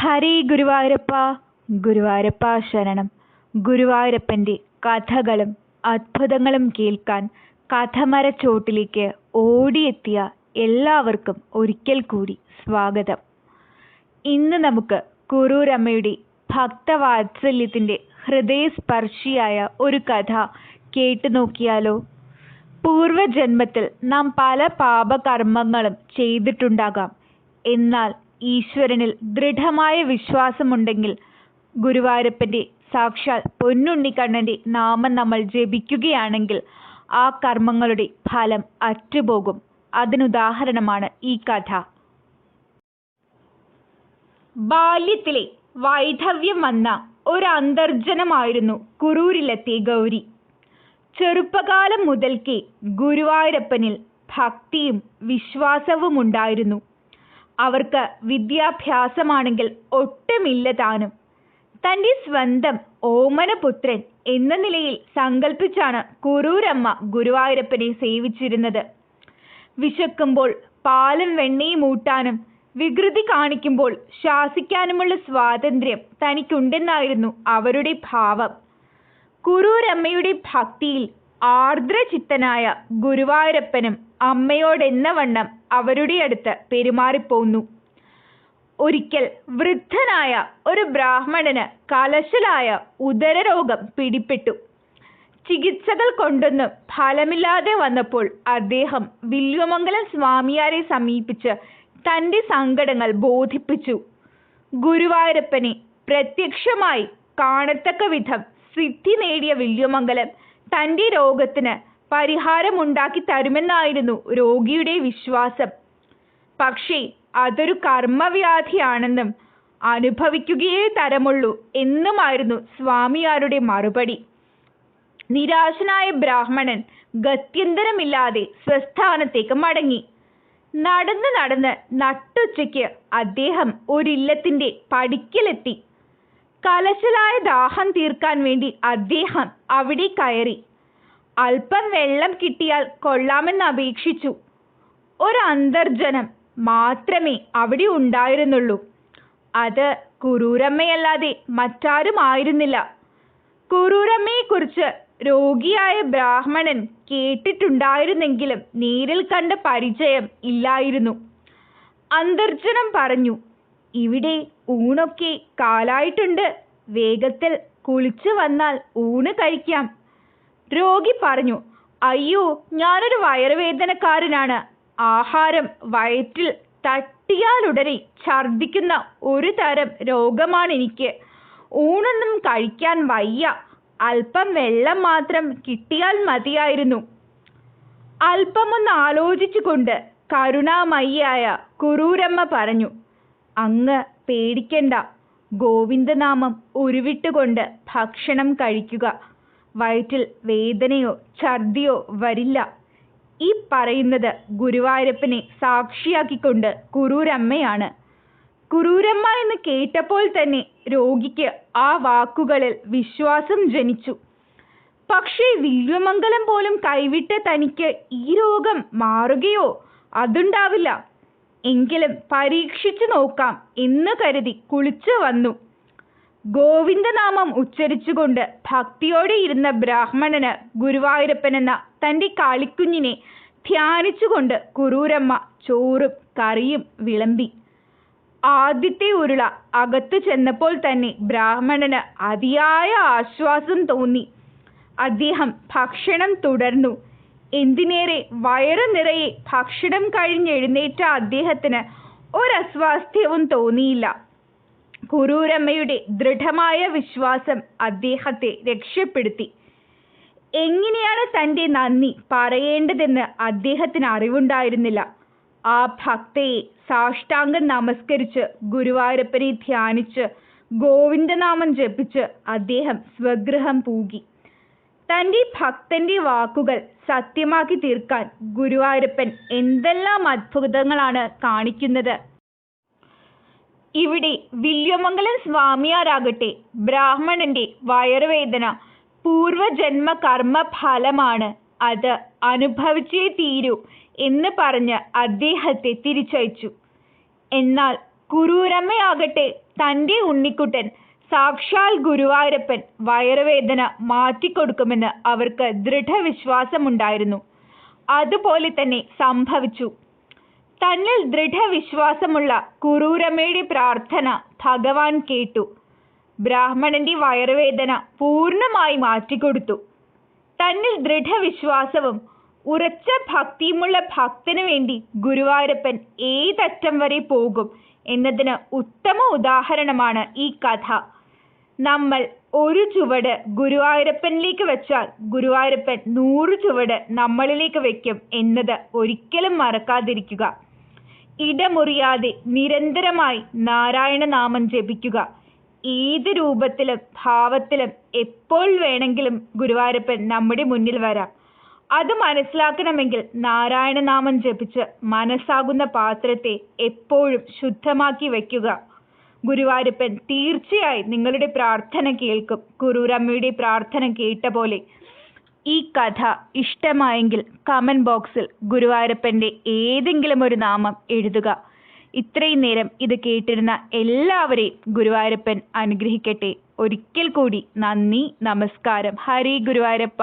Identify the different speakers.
Speaker 1: ഹരി ഗുരുവായൂരപ്പ ഗുരുവായൂരപ്പ ശരണം. ഗുരുവായൂരപ്പന്റെ കഥകളും അത്ഭുതങ്ങളും കേൾക്കാൻ കഥമരച്ചോട്ടിലേക്ക് ഓടിയെത്തിയ എല്ലാവർക്കും ഒരിക്കൽ കൂടി സ്വാഗതം. ഇന്ന് നമുക്ക് കുറൂരമ്മയുടെ ഭക്തവാത്സല്യത്തിന്റെ ഹൃദയസ്പർശിയായ ഒരു കഥ കേട്ടു നോക്കിയാലോ? പൂർവജന്മത്തിൽ നാം പല പാപകർമ്മങ്ങളും ചെയ്തിട്ടുണ്ടാകാം. എന്നാൽ ഈശ്വരനിൽ ദൃഢമായ വിശ്വാസമുണ്ടെങ്കിൽ ഗുരുവായൂരപ്പന്റെ സാക്ഷാൽ പൊന്നുണ്ണിക്കണ്ണന്റെ നാമം നമ്മൾ ജപിക്കുകയാണെങ്കിൽ ആ കർമ്മങ്ങളുടെ ഫലം അറ്റുപോകും. അതിനുദാഹരണമാണ് ഈ കഥ. ബാല്യത്തിലെ വൈധവ്യം വന്ന ഒരു അന്തർജനമായിരുന്നു കുറൂരിലെത്തിയ ഗൗരി. ചെറുപ്പകാലം മുതൽക്കേ ഗുരുവായൂരപ്പനിൽ ഭക്തിയും വിശ്വാസവും ഉണ്ടായിരുന്നു അവർക്ക് വിദ്യാഭ്യാസമാണെങ്കിൽ ഒട്ടുമില്ല താനും. തന്റെ സ്വന്തം ഓമനപുത്രൻ എന്ന നിലയിൽ സങ്കല്പിച്ചാണ് കുറൂരമ്മ ഗുരുവായൂരപ്പനെ സേവിച്ചിരുന്നത്. വിശക്കുമ്പോൾ പാലും വെണ്ണയും ഊട്ടാനും വികൃതി കാണിക്കുമ്പോൾ ശാസിക്കാനുമുള്ള സ്വാതന്ത്ര്യം തനിക്കുണ്ടെന്നായിരുന്നു അവരുടെ ഭാവം. കുറൂരമ്മയുടെ ഭക്തിയിൽ ആർദ്രചിത്തനായ ഗുരുവായൂരപ്പനും അമ്മയോടെന്ന വണ്ണം അവരുടെ അടുത്ത് പെരുമാറിപ്പോന്നു. ഒരിക്കൽ വൃദ്ധനായ ഒരു ബ്രാഹ്മണന് കലശലായ ഉദരരോഗം പിടിപെട്ടു ചികിത്സകൾ കൊണ്ടൊന്നും ഫലമില്ലാതെ വന്നപ്പോൾ അദ്ദേഹം വില്വമംഗലം സ്വാമിയാരെ സമീപിച്ച് തന്റെ സങ്കടങ്ങൾ ബോധിപ്പിച്ചു. ഗുരുവായൂരപ്പനെ പ്രത്യക്ഷമായി കാണത്തക്ക വിധം സിദ്ധി നേടിയ വില്വമംഗലം തന്റെ രോഗത്തിന് പരിഹാരമുണ്ടാക്കി തരുമെന്നായിരുന്നു രോഗിയുടെ വിശ്വാസം. പക്ഷേ അതൊരു കർമ്മവ്യാധിയാണെന്നും അനുഭവിക്കുകയേ തരമുള്ളൂ എന്നുമായിരുന്നു സ്വാമിയാരുടെ മറുപടി. നിരാശനായ ബ്രാഹ്മണൻ ഗത്യന്തരമില്ലാതെ സ്വസ്ഥാനത്തേക്ക് മടങ്ങി. നടന്ന് നടന്ന് നട്ടുച്ചയ്ക്ക് അദ്ദേഹം ഒരില്ലത്തിന്റെ പടിക്കലെത്തി. കലശലായ ദാഹം തീർക്കാൻ വേണ്ടി അദ്ദേഹം അവിടെ കയറി. അല്പം വെള്ളം കിട്ടിയാൽ കൊള്ളാമെന്ന് അപേക്ഷിച്ചു. ഒരു അന്തർജനം മാത്രമേ അവിടെ ഉണ്ടായിരുന്നുള്ളൂ. അത് കുറൂരമ്മയല്ലാതെ മറ്റാരുമായിരുന്നില്ല കുറൂരമ്മയെക്കുറിച്ച് രോഗിയായ ബ്രാഹ്മണൻ കേട്ടിട്ടുണ്ടായിരുന്നെങ്കിലും നേരിൽ കണ്ട പരിചയം ഇല്ലായിരുന്നു. അന്തർജനം പറഞ്ഞു ഇവിടെ ഊണൊക്കെ കാലായിട്ടുണ്ട്. വേഗത്തിൽ കുളിച്ചു വന്നാൽ ഊണ് കഴിക്കാം. രോഗി പറഞ്ഞു അയ്യോ ഞാനൊരു വയറുവേദനക്കാരനാണ്. ആഹാരം വയറ്റിൽ തട്ടിയാലുടനെ ഛർദിക്കുന്ന ഒരു തരം രോഗമാണ് എനിക്ക്. ഊണൊന്നും കഴിക്കാൻ വയ്യ. അല്പം വെള്ളം മാത്രം കിട്ടിയാൽ മതിയായിരുന്നു അല്പമൊന്ന് ആലോചിച്ചുകൊണ്ട് കരുണാമയിയായ കുറൂരമ്മ പറഞ്ഞു അങ്ങ് പേടിക്കണ്ട. ഗോവിന്ദനാമം ഉരുവിട്ടുകൊണ്ട് ഭക്ഷണം കഴിക്കുക. വയറ്റിൽ വേദനയോ ഛർദിയോ വരില്ല. ഈ പറയുന്നത് ഗുരുവായൂരപ്പനെ സാക്ഷിയാക്കിക്കൊണ്ട് കുറൂരമ്മയാണ് കുറൂരമ്മ എന്ന് കേട്ടപ്പോൾ തന്നെ രോഗിക്ക് ആ വാക്കുകളിൽ വിശ്വാസം ജനിച്ചു. പക്ഷേ വില്വമംഗലം പോലും കൈവിട്ട തനിക്ക് ഈ രോഗം മാറുകയോ അതുണ്ടാവില്ല. എങ്കിലും പരീക്ഷിച്ചു നോക്കാം എന്ന് കരുതി കുളിച്ചു വന്നു. ഗോവിന്ദനാമം ഉച്ചരിച്ചുകൊണ്ട് ഭക്തിയോടെ ഇരുന്ന ബ്രാഹ്മണന് ഗുരുവായൂരപ്പൻ എന്ന തന്റെ കാളിക്കുഞ്ഞിനെ ധ്യാനിച്ചുകൊണ്ട് കുറൂരമ്മ ചോറും കറിയും വിളമ്പി. ആദ്യത്തെ ഉരുള അകത്തു ചെന്നപ്പോൾ തന്നെ ബ്രാഹ്മണന് അതിയായ ആശ്വാസം തോന്നി. അദ്ദേഹം ഭക്ഷണം തുടർന്നു. എന്തിനേറെ വയറു നിറയെ ഭക്ഷണം കഴിഞ്ഞെഴുന്നേറ്റ അദ്ദേഹത്തിന് ഒരസ്വാസ്ഥ്യവും തോന്നിയില്ല. കുറൂരമ്മയുടെ ദൃഢമായ വിശ്വാസം അദ്ദേഹത്തെ രക്ഷപ്പെടുത്തി. എങ്ങനെയാണ് തന്റെ നന്ദി പറയേണ്ടതെന്ന് അദ്ദേഹത്തിന് അറിവുണ്ടായിരുന്നില്ല. ആ ഭക്തയെ സാഷ്ടാംഗം നമസ്കരിച്ച് ഗുരുവായൂരപ്പനെ ധ്യാനിച്ച് ഗോവിന്ദനാമം ജപിച്ച് അദ്ദേഹം സ്വഗൃഹം പൂകി. തന്റെ ഭക്തന്റെ വാക്കുകൾ സത്യമാക്കി തീർക്കാൻ ഗുരുവായൂരപ്പൻ എന്തെല്ലാം അത്ഭുതങ്ങളാണ് കാണിക്കുന്നത്. ഇവിടെ വില്യമംഗലം സ്വാമിയാരാകട്ടെ ബ്രാഹ്മണന്റെ വയറുവേദന പൂർവജന്മ കർമ്മ ഫലമാണ് അത് അനുഭവിച്ചേ തീരൂ എന്ന് പറഞ്ഞ് അദ്ദേഹത്തെ തിരിച്ചയച്ചു. എന്നാൽ കുറൂരമ്മയാകട്ടെ തന്റെ ഉണ്ണിക്കുട്ടൻ സാക്ഷാൽ ഗുരുവായൂരപ്പൻ വയറുവേദന മാറ്റിക്കൊടുക്കുമെന്ന് അവർക്ക് ദൃഢവിശ്വാസമുണ്ടായിരുന്നു. അതുപോലെ തന്നെ സംഭവിച്ചു. തന്നിൽ ദൃഢവിശ്വാസമുള്ള കുറൂരമ്മയുടെ പ്രാർത്ഥന ഭഗവാൻ കേട്ടു. ബ്രാഹ്മണന്റെ വയറുവേദന പൂർണമായി മാറ്റിക്കൊടുത്തു. തന്നിൽ ദൃഢവിശ്വാസവും ഉറച്ച ഭക്തിയുമുള്ള ഭക്തനു വേണ്ടി ഗുരുവായൂരപ്പൻ ഏതറ്റം വരെ പോകും എന്നതിന് ഉത്തമ ഉദാഹരണമാണ് ഈ കഥ. നമ്മൾ ഒരു ചുവട് ഗുരുവായൂരപ്പനിലേക്ക് വെച്ചാൽ ഗുരുവായൂരപ്പൻ നൂറ് ചുവട് നമ്മളിലേക്ക് വെക്കും എന്നത് ഒരിക്കലും മറക്കാതിരിക്കുക. ഇടമുറിയാതെ നിരന്തരമായി നാരായണ നാമം ജപിക്കുക. ഏത് രൂപത്തിലും ഭാവത്തിലും എപ്പോൾ വേണമെങ്കിലും ഗുരുവായൂരപ്പൻ നമ്മുടെ മുന്നിൽ വരാം. അത് മനസ്സിലാക്കണമെങ്കിൽ നാരായണ നാമം ജപിച്ച് മനസ്സാകുന്ന പാത്രത്തെ എപ്പോഴും ശുദ്ധമാക്കി വയ്ക്കുക ഗുരുവായൂരപ്പൻ തീർച്ചയായും നിങ്ങളുടെ പ്രാർത്ഥന കേൾക്കും. ഗുരുരമ്മയുടെ പ്രാർത്ഥന കേട്ട പോലെ ഈ കഥ ഇഷ്ടമായെങ്കിൽ കമന്റ് ബോക്സിൽ ഗുരുവായൂരപ്പന്റെ ഏതെങ്കിലും ഒരു നാമം എഴുതുക. ഇത്രയും നേരം ഇത് കേട്ടിരുന്ന എല്ലാവരെയും ഗുരുവായൂരപ്പൻ അനുഗ്രഹിക്കട്ടെ. ഒരിക്കൽ കൂടി നന്ദി നമസ്കാരം. ഹരി ഗുരുവായൂരപ്പ.